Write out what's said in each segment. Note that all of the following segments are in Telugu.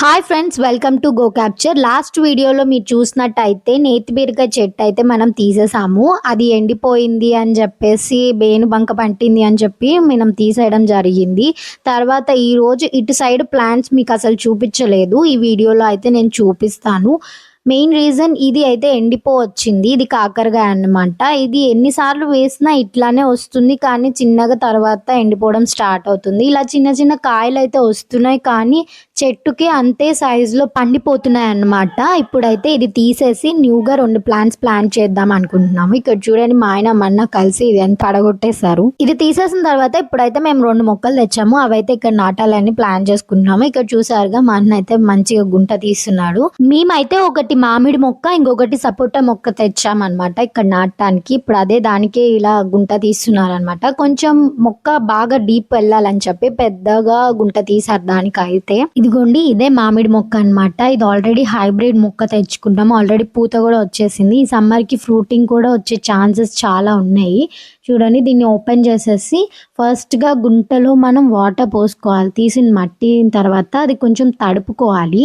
Hi friends welcome to go capture last వీడియోలో మీరు చూసినట్టయితే నేతి బీరకాయ చెట్టు అయితే మనం తీసేసాము. అది ఎండిపోయింది అని చెప్పేసి బేను బంక పంటింది అని చెప్పి మనం తీసేయడం జరిగింది. తర్వాత ఈరోజు ఇటు సైడ్ ప్లాంట్స్ మీకు అసలు చూపించలేదు. ఈ వీడియోలో అయితే నేను చూపిస్తాను. మెయిన్ రీజన్ ఇది అయితే ఎండిపో వచ్చింది ఇది కాకరకాయ అన్నమాట. ఇది ఎన్నిసార్లు వేసినా ఇట్లానే వస్తుంది కానీ చిన్నగా తర్వాత ఎండిపోవడం స్టార్ట్ అవుతుంది. ఇలా చిన్న చిన్న కాయలు అయితే వస్తున్నాయి కానీ చెట్టుకి అంతే సైజులో పండిపోతున్నాయి అన్నమాట ఇప్పుడైతే ఇది తీసేసి న్యూగా రెండు ప్లాంట్స్ ప్లాంట్ చేద్దాం అనుకుంటున్నాము. ఇక్కడ చూడండి మా ఆయన మన్న కలిసి ఇది ఎంత పడగొట్టేశారు. ఇది తీసేసిన తర్వాత ఇప్పుడైతే మేము రెండు మొక్కలు తెచ్చాము. అవైతే ఇక్కడ నాటాలని ప్లాన్ చేసుకుంటున్నాము. ఇక్కడ చూసారుగా మా అన్న అయితే మంచిగా గుంట తీస్తున్నాడు. మేమైతే ఒకటి మామిడి మొక్క ఇంకొకటి సపోటా మొక్క తెచ్చామన్నమాట ఇక్కడ నాటడానికి. ఇప్పుడు అదే దానికే ఇలా గుంట తీస్తున్నారు అనమాట కొంచెం మొక్క బాగా డీప్ వెళ్ళాలని చెప్పి పెద్దగా గుంట తీసారు దానికైతే. ఇది ఇదిగోండి ఇదే మామిడి మొక్క అన్నమాట. ఇది ఆల్రెడీ హైబ్రిడ్ మొక్క తెచ్చుకున్నాము. ఆల్రెడీ పూత కూడా వచ్చేసింది. ఈ సమ్మర్కి ఫ్రూటింగ్ కూడా వచ్చే ఛాన్సెస్ చాలా ఉన్నాయి. చూడండి దీన్ని ఓపెన్ చేసేసి ఫస్ట్గా గుంటలో మనం వాటర్ పోసుకోవాలి. తీసిన మట్టి తర్వాత అది కొంచెం తడుపుకోవాలి.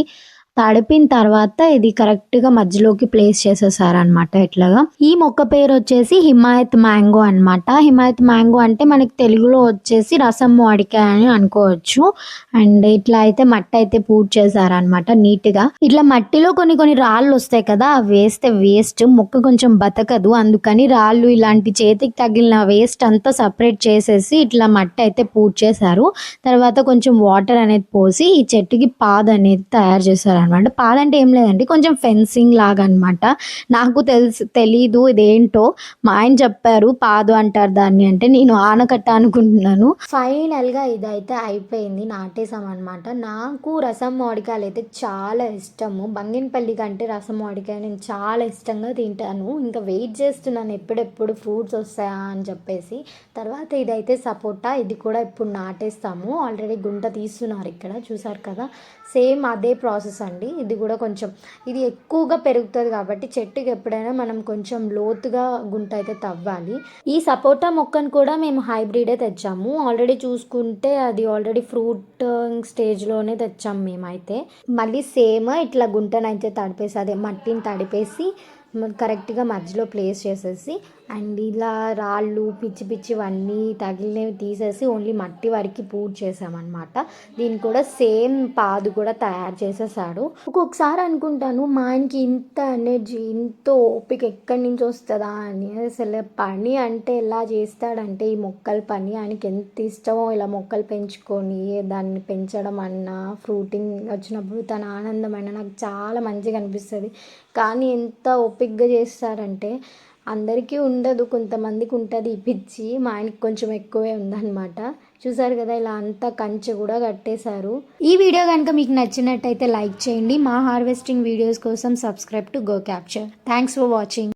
తడిపిన తర్వాత ఇది కరెక్ట్గా మధ్యలోకి ప్లేస్ చేసేసారనమాట ఇట్లాగా ఈ మొక్క పేరు వచ్చేసి హిమాయత్ మ్యాంగో అన్నమాట. హిమాయత్ మ్యాంగో అంటే మనకి తెలుగులో వచ్చేసి రసం మామిడికాయ అని అనుకోవచ్చు. అండ్ ఇట్లా అయితే మట్టి అయితే పూజ చేశారనమాట నీట్గా ఇట్లా మట్టిలో కొన్ని కొన్ని రాళ్ళు వస్తాయి కదా అవి వేస్తే వేస్ట్ మొక్క కొంచెం బతకదు. అందుకని రాళ్ళు ఇలాంటి చేతికి తగిలిన వేస్ట్ అంతా సపరేట్ చేసేసి ఇట్లా మట్టి అయితే పూజ చేశారు. తర్వాత కొంచెం వాటర్ అనేది పోసి ఈ చెట్టుకి పాద అనేది తయారు చేశారు అనమాట పాద అంటే ఏం లేదండి కొంచెం ఫెన్సింగ్ లాగా అనమాట నాకు తెలుసు తెలీదు ఇదేంటో. మా ఆయన చెప్పారు పాదు అంటారు దాన్ని అంటే నేను ఆనకట్ట అనుకుంటున్నాను. ఫైనల్గా ఇదైతే అయిపోయింది నాటేసాం అనమాట. నాకు రసం మామిడికాయలు అయితే చాలా ఇష్టము. బంగినపల్లి కంటే రసం మామిడికాయ నేను చాలా ఇష్టంగా తింటాను. ఇంకా వెయిట్ చేస్తున్నాను ఎప్పుడెప్పుడు ఫ్రూట్స్ వస్తాయా అని చెప్పేసి. తర్వాత ఇదైతే సపోటా ఇది కూడా ఇప్పుడు నాటేస్తాము. ఆల్రెడీ గుంట తీస్తున్నారు ఇక్కడ చూసారు కదా? సేమ్ అదే ప్రాసెస్ అండి ఇది కూడా కొంచెం ఇది ఎక్కువగా పెరుగుతుంది కాబట్టి చెట్టుకి ఎప్పుడైనా మనం కొంచెం లోతుగా గుంట అయితే తవ్వాలి. ఈ సపోటా మొక్కను కూడా మేము హైబ్రిడే తెచ్చాము. ఆల్రెడీ చూసుకుంటే అది ఆల్రెడీ ఫ్రూట్ స్టేజ్లోనే తెచ్చాము మేమైతే. మళ్ళీ సేమ్ ఇట్లా గుంటనైతే తడిపేసి అదే మట్టిని తడిపేసి కరెక్ట్గా మధ్యలో ప్లేస్ చేసేసి అండ్ ఇలా రాళ్ళు పిచ్చి పిచ్చివన్నీ తగిలినవి తీసేసి ఓన్లీ మట్టి వరకు పూజ చేసామన్నమాట దీన్ని కూడా సేమ్ పాదు కూడా తయారు చేసేసాడు. ఒక్కొక్కసారి అనుకుంటాను మా ఆయనకి ఇంత ఎనర్జీ ఇంత ఓపిక ఎక్కడి నుంచి వస్తుందా అని. అసలు పని అంటే ఎలా చేస్తాడంటే ఈ మొక్కల పని ఆయనకి ఎంత ఇష్టమో ఇలా మొక్కలు పెంచుకొని దాన్ని పెంచడం అన్నా ఫ్రూటింగ్ వచ్చినప్పుడు తన ఆనందం అయినా నాకు చాలా మంచిగా అనిపిస్తుంది. కానీ ఎంత ఓపిక్గా చేస్తారంటే అందరికీ ఉండదు కొంతమందికి ఉంటుంది ఈ పిచ్చి. మా ఆయనకి కొంచెం ఎక్కువే ఉందన్నమాట. చూసారు కదా ఇలా అంతా కంచె కూడా కట్టేశారు. ఈ వీడియో కనుక మీకు నచ్చినట్టయితే లైక్ చేయండి. మా హార్వెస్టింగ్ వీడియోస్ కోసం subscribe to go capture. Thanks for watching